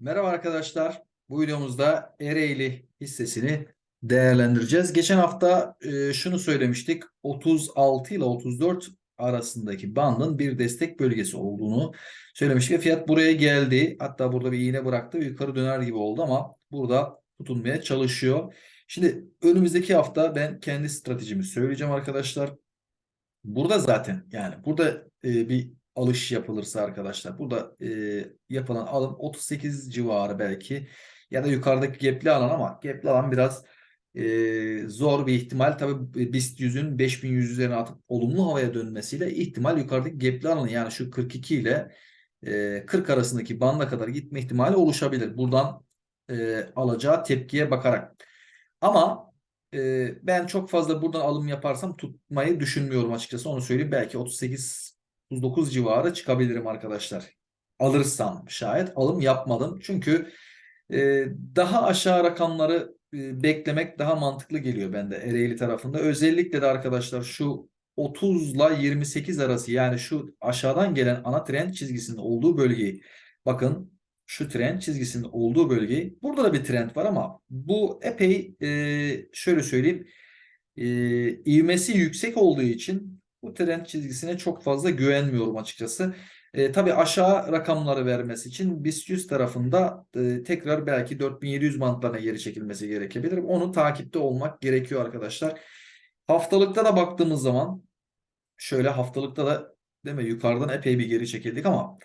Merhaba arkadaşlar. Bu videomuzda Ereğli hissesini değerlendireceğiz. Geçen hafta e, şunu söylemiştik. 36 ile 34 arasındaki bandın bir destek bölgesi olduğunu söylemiştik. Fiyat buraya geldi. Hatta burada bir iğne bıraktı. Yukarı döner gibi oldu ama burada tutunmaya çalışıyor. Şimdi önümüzdeki hafta ben kendi stratejimi söyleyeceğim arkadaşlar. Burada zaten yani burada e, bir alış yapılırsa arkadaşlar burada e, yapılan alım 38 civarı belki ya da yukarıdaki gapli alan ama gapli alan biraz e, zor bir ihtimal. Tabii BIST 100'ün 5100 üzerine atıp olumlu havaya dönmesiyle ihtimal yukarıdaki gapli alanı yani şu 42 ile e, 40 arasındaki banda kadar gitme ihtimali oluşabilir. Buradan e, alacağı tepkiye bakarak. Ama e, ben çok fazla buradan alım yaparsam tutmayı düşünmüyorum açıkçası. Onu söyleyeyim. Belki 38 39 civarı çıkabilirim arkadaşlar. Alırsam şayet alım yapmadım. Çünkü e, daha aşağı rakamları e, beklemek daha mantıklı geliyor bende Ereğli tarafında. Özellikle de arkadaşlar şu 30 ile 28 arası yani şu aşağıdan gelen ana trend çizgisinin olduğu bölgeyi bakın şu trend çizgisinin olduğu bölgeyi burada da bir trend var ama bu epey e, şöyle söyleyeyim e, ivmesi yüksek olduğu için bu trend çizgisine çok fazla güvenmiyorum açıkçası. E, tabii aşağı rakamları vermesi için BIST 100 tarafında e, tekrar belki 4700 bantlarına geri çekilmesi gerekebilir. Onu takipte olmak gerekiyor arkadaşlar. Haftalıkta da baktığımız zaman şöyle haftalıkta da değil mi yukarıdan epey bir geri çekildik ama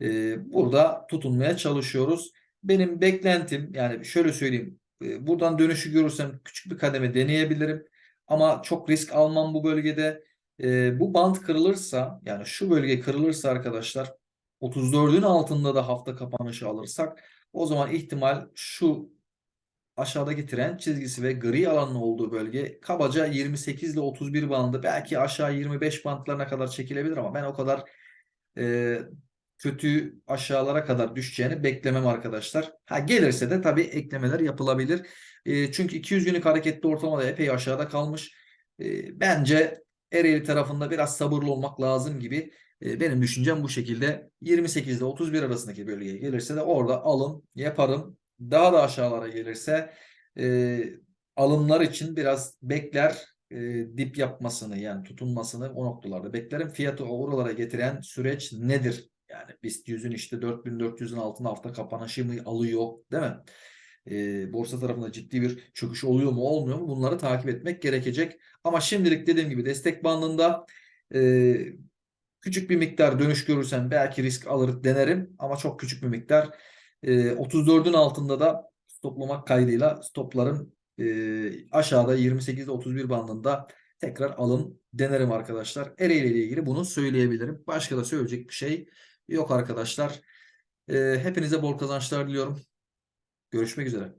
e, burada tutunmaya çalışıyoruz. Benim beklentim yani şöyle söyleyeyim e, buradan dönüşü görürsem küçük bir kademe deneyebilirim ama çok risk almam bu bölgede. E, bu band kırılırsa yani şu bölge kırılırsa arkadaşlar 34'ün altında da hafta kapanışı alırsak o zaman ihtimal şu aşağıdaki trend çizgisi ve gri alanın olduğu bölge kabaca 28 ile 31 bandı belki aşağı 25 bantlarına kadar çekilebilir ama ben o kadar e, kötü aşağılara kadar düşeceğini beklemem arkadaşlar. Ha gelirse de tabii eklemeler yapılabilir. E, çünkü 200 günlük hareketli ortalamada epey aşağıda kalmış. E, bence Ereğli tarafında biraz sabırlı olmak lazım gibi. E, benim düşüncem bu şekilde. 28 ile 31 arasındaki bölgeye gelirse de orada alım yaparım. Daha da aşağılara gelirse e, alımlar için biraz bekler e, dip yapmasını yani tutunmasını o noktalarda beklerim. Fiyatı oralara getiren süreç nedir? Yani BIST 100'ün işte 4400'ün altında hafta kapanışı mı alıyor değil mi? E, borsa tarafında ciddi bir çöküş oluyor mu olmuyor mu bunları takip etmek gerekecek. Ama şimdilik dediğim gibi destek bandında e, küçük bir miktar dönüş görürsem belki risk alır denerim ama çok küçük bir miktar. E, 34'ün altında da stoplamak kaydıyla stoplarım e, aşağıda 28 ile 31 bandında tekrar alım denerim arkadaşlar. Ereğli ile ilgili bunu söyleyebilirim. Başka da söyleyecek bir şey yok arkadaşlar. Hepinize bol kazançlar diliyorum. Görüşmek üzere.